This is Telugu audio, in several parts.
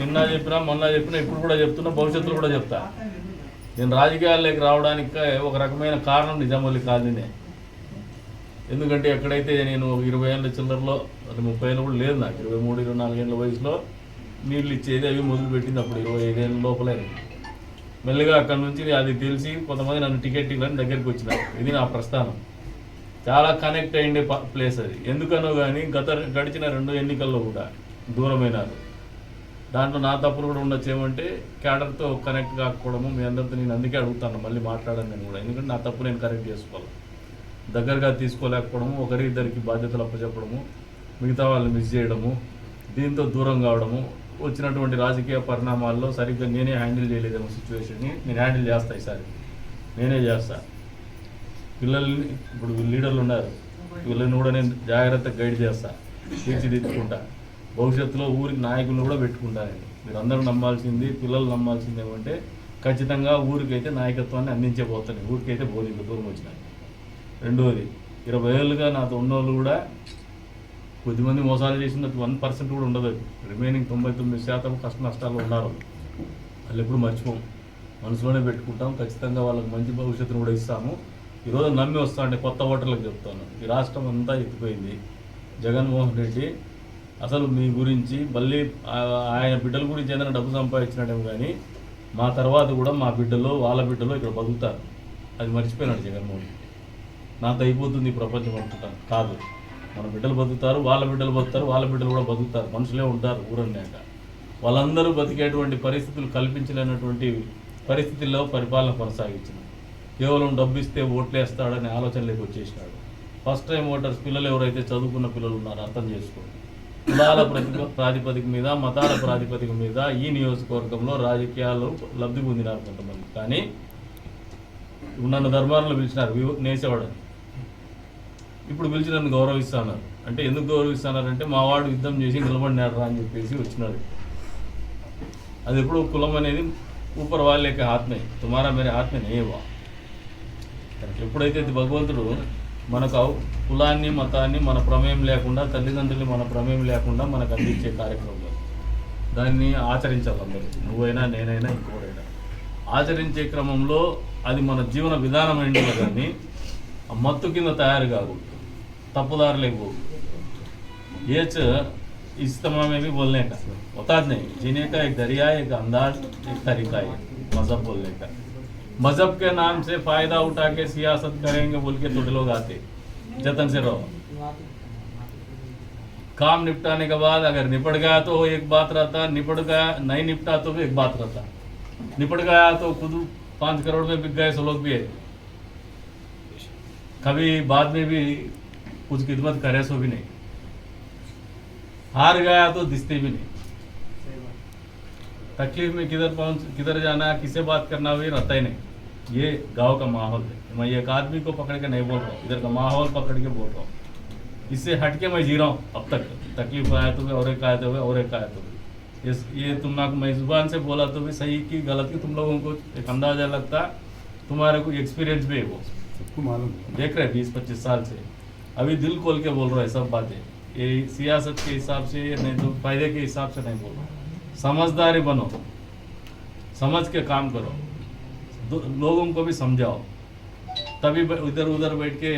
నిన్న చెప్పినా మొన్న చెప్పినా ఇప్పుడు కూడా చెప్తున్నా భవిష్యత్తులో కూడా చెప్తా. నేను రాజకీయాల్లోకి రావడానికి ఒక రకమైన కారణం నిజామల్లి కాలనీనే ఎందుకంటే ఎక్కడైతే నేను ఒక ఇరవై ఏళ్ళ చిల్లరలో అంటే ముప్పై ఏళ్ళు కూడా లేదు నాకు ఇరవై మూడు ఇరవై నాలుగేళ్ళ వయసులో నీళ్ళు ఇచ్చేది అవి మొదలుపెట్టింది అప్పుడు ఇరవై ఐదేళ్ళ లోపలే. మెల్లగా అక్కడి నుంచి అది తెలిసి కొంతమంది నన్ను టికెట్ ఇవ్వాలని దగ్గరికి వచ్చినారు. ఇది నా ప్రస్థానం. చాలా కనెక్ట్ అయ్యిండే ప- ప్లేస్ అది. ఎందుకనో కానీ గత గడిచిన రెండు ఎన్నికల్లో కూడా దూరమైనారు. దాంట్లో నా తప్పులు కూడా ఉండొచ్చు ఏమంటే క్యాడర్తో కనెక్ట్ కాకపోవడము మీ అందరితో నేను అందుకే అడుగుతాను మళ్ళీ మాట్లాడాను నేను కూడా. ఎందుకంటే నా తప్పు నేను కరెక్ట్ చేసుకోవాలి. దగ్గరగా తీసుకోలేకపోవడము ఒకరి ఇద్దరికి బాధ్యతలు అప్పచెప్పడము మిగతా వాళ్ళని మిస్ చేయడము దీంతో దూరం కావడము వచ్చినటువంటి రాజకీయ పరిణామాల్లో సరిగ్గా నేనే హ్యాండిల్ చేయలేదేమో సిచ్యువేషన్ని నేను హ్యాండిల్ చేస్తా ఈసారి. నేనే చేస్తా. పిల్లల్ని ఇప్పుడు లీడర్లు ఉన్నారు. వీళ్ళని కూడా నేను జాగ్రత్తగా గైడ్ చేస్తా తీర్చిదిద్దుకుంటా. భవిష్యత్తులో ఊరికి నాయకులను కూడా పెట్టుకుంటా మీరు అందరూ నమ్మాల్సింది పిల్లలు నమ్మాల్సింది ఏమంటే ఖచ్చితంగా ఊరికైతే నాయకత్వాన్ని అందించబోతాను ఊరికైతే బోధింపు దూరం వచ్చినాయి. రెండోది ఇరవై ఏళ్ళుగా నాతో ఉన్నోళ్ళు కూడా కొద్దిమంది మోసాలు చేసిన వన్ పర్సెంట్ కూడా ఉండదు రిమైనింగ్ తొంభై తొమ్మిది శాతం కష్ట నష్టాలు ఉన్నారు వాళ్ళు. ఎప్పుడు మర్చిపోం. మనసులోనే పెట్టుకుంటాం. ఖచ్చితంగా వాళ్ళకి మంచి భవిష్యత్తును కూడా ఇస్తాము. ఈరోజు నమ్మి వస్తా అంటే కొత్త ఓటర్లకు చెప్తాను. ఈ రాష్ట్రం అంతా ఎత్తిపోయింది. జగన్మోహన్ రెడ్డి అసలు మీ గురించి మళ్ళీ ఆయన బిడ్డల గురించి ఏదైనా డబ్బు సంపాదించినట్టేమో కానీ మా తర్వాత కూడా మా బిడ్డలో వాళ్ళ బిడ్డలో ఇక్కడ బతుకుతారు. అది మర్చిపోయినాడు జగన్మోహన్ రెడ్డి. నాతో అయిపోతుంది ఈ ప్రపంచం అనుకుంటాను కాదు. మన బిడ్డలు బతుకుతారు వాళ్ళ బిడ్డలు బతుకుతారు వాళ్ళ బిడ్డలు కూడా బతుకుతారు. మనుషులే ఉంటారు ఊరన్నాక. వాళ్ళందరూ బతికేటువంటి పరిస్థితులు కల్పించలేనటువంటి పరిస్థితుల్లో పరిపాలన కొనసాగించింది కేవలం డబ్బు ఇస్తే ఓట్లేస్తాడనే ఆలోచనలోకి వచ్చేసినాడు ఫస్ట్ టైం ఓటర్స్ పిల్లలు ఎవరైతే చదువుకున్న పిల్లలు ఉన్నారో అర్థం చేసుకోండి. కులాల ప్రతి ప్రాతిపదిక మీద మతాల ప్రాతిపదిక మీద ఈ నియోజకవర్గంలో రాజకీయాలు లబ్ధి పొందినారు కొంతమంది. కానీ ఇప్పుడు నన్ను ధర్మారంలో పిలిచినారు నేసేవాడని. ఇప్పుడు పిలిచి నన్ను గౌరవిస్తున్నారు. అంటే ఎందుకు గౌరవిస్తున్నారంటే మా వాడు యుద్ధం చేసి నిలబడినాడు రా అని చెప్పేసి వచ్చినాడు. అది ఎప్పుడు కులం అనేది ఊపర్ వాళ్ళ ఆత్మే. తుమారా మేరే ఆత్మే నేవా ఎప్పుడైతే ఇది భగవంతుడు మనకు కులాన్ని మతాన్ని మన ప్రమేయం లేకుండా తల్లిదండ్రులు మన ప్రమేయం లేకుండా మనకు అందించే కార్యక్రమం దాన్ని ఆచరించాలి అందరూ. నువ్వైనా నేనైనా ఇంకోరైనా. ఆచరించే క్రమంలో అది మన జీవన విధానం అయింది కానీ మత్తు కింద తయారు కాదు తప్పుదారులేవు పో ఏచ్ इज्तमामे भी बोलने का होता नहीं जीने का मज़हब के नाम से फ़ायदा उठा के सियासत करेंगे बोल के थोड़े लोग आते, जतन से रहो। काम निपटाने के बाद अगर निपट गया तो एक बात रहता, निपट गया, नहीं निपटा तो भी एक बात रहता। निपट गया तो खुद पाँच करोड़ में बिक गए, सो लोग भी है। कभी बाद में भी कुछ खिदमत करे सो भी नहीं। हार गया तो दिखते भी नहीं। तकलीफ़ में किधर पहुँच, किधर जाना, किसे बात करना भी रहता ही नहीं। ये गाँव का माहौल है। मैं एक आदमी को पकड़ के नहीं बोल रहा हूँ। इधर का माहौल पकड़ के बोल रहा हूँ। इससे हट के मैं जी रहा हूँ अब तक। तकलीफ़ आया तो भी और एक आया तो भी और एक आया तो भी। ये ये तुम ना मैं ज़ुबान से बोला तो भी सही की गलत की तुम लोगों को एक अंदाज़ा लगता। तुम्हारे को एक्सपीरियंस भी है वो। सबको मालूम देख रहे बीस पच्चीस साल से। अभी दिल खोल के बोल रहे हैं सब बातें। ये सियासत के हिसाब से नहीं तो फ़ायदे के हिसाब से नहीं बोल रहा। समझदारी बनो। समझ के काम करो। लोगों को भी समझाओ। तभी इधर उधर बैठ के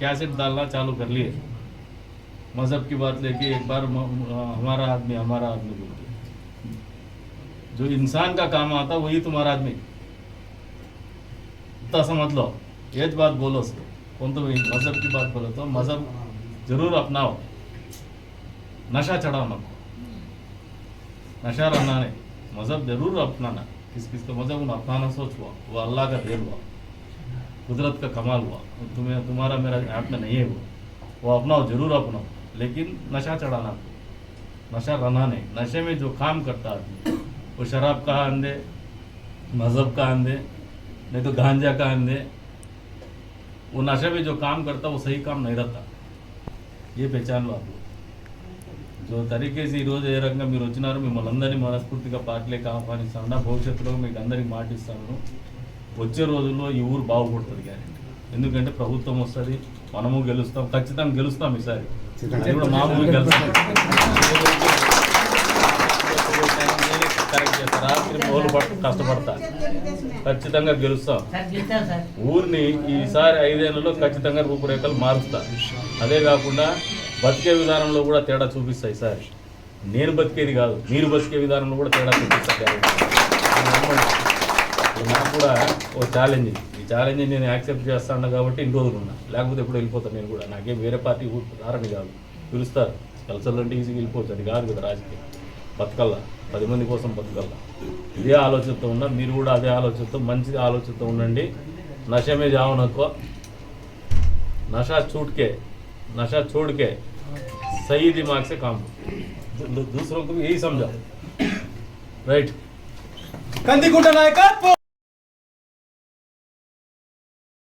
कैसेट डालना चालू कर लिए। मज़हब की बात लेके एक बार हमारा आदमी हमारा आदमी बोल के जो इंसान का काम आता, वही तुम्हारा आदमी। इतना समझ लो। ये बात बोलो सर कौन तो मज़हब की बात बोलो तो मज़हब ज़रूर अपनाओ। नशा चढ़ाओ नको नशा रहना नहीं। मज़हब ज़रूर अपनाना। किस किस का मज़हब उन्हें अपनाना सोच हुआ वो अल्लाह का देर हुआ कुदरत का कमाल हुआ तुम्हें, तुम्हारा मेरा हाथ में नहीं है वो। वो अपनाओ, ज़रूर अपनाओ, लेकिन नशा चढ़ाना नशा रहना नहीं। नशे में जो काम करता आदमी, वो शराब का अंधे मज़हब का अंधे नहीं तो गांजा का अंधे वो नशे में जो काम करता वो सही काम नहीं रहता। ये पहचान लो आप लोग जो తరీకే ఈ రోజు ఏ రకంగా మీరు వచ్చినారు మిమ్మల్ని అందరినీ మనస్ఫూర్తిగా పార్టీలోకి ఆహ్వానిస్తాను భవిష్యత్తులో మీకు అందరికి మాటిస్తాను. వచ్చే రోజుల్లో ఈ ఊరు బాగుపడుతుంది కానీ ఎందుకంటే ప్రభుత్వం వస్తుంది మనము గెలుస్తాం ఖచ్చితంగా గెలుస్తాం ఈసారి. కూడా మామూలు గెలుస్తాం. కరెక్ట్ రాత్రి పట్టు కష్టపడతా. ఖచ్చితంగా గెలుస్తాం. సార్ గెలిచారు సార్. ఊరిని ఈసారి ఐదేళ్ళలో ఖచ్చితంగా రూపురేఖలు మారుస్తా. అదే కాకుండా బతికే విధానంలో కూడా తేడా చూపిస్తాయి సార్. నేను బతికేది కాదు. మీరు బతికే విధానంలో కూడా తేడా చూపిస్తారు నాకు కూడా ఓ ఛాలెంజ్ ఈ ఛాలెంజ్ నేను యాక్సెప్ట్ చేస్తాను కాబట్టి ఇన్ని రోజులు ఉన్నా. లేకపోతే ఎప్పుడు వెళ్ళిపోతాను నేను కూడా. నాకేం వేరే పార్టీ రారని కాదు. పిలుస్తారు. కలిసలు అంటే ఈజీగా వెళ్ళిపోవచ్చు. అది కాదు కదా రాజకీయం. బతకల్లా. పది మంది కోసం బతకల్లా. ఇదే ఆలోచనతో ఉన్నా. మీరు కూడా అదే ఆలోచనతో మంచి ఆలోచనతో ఉండండి. నషమే జావనకో నషా చూడ్కే నషా చూడ్కే. सही दिमाग से काम दूसरों को भी यही समझा राइट कंदी कुटा नायक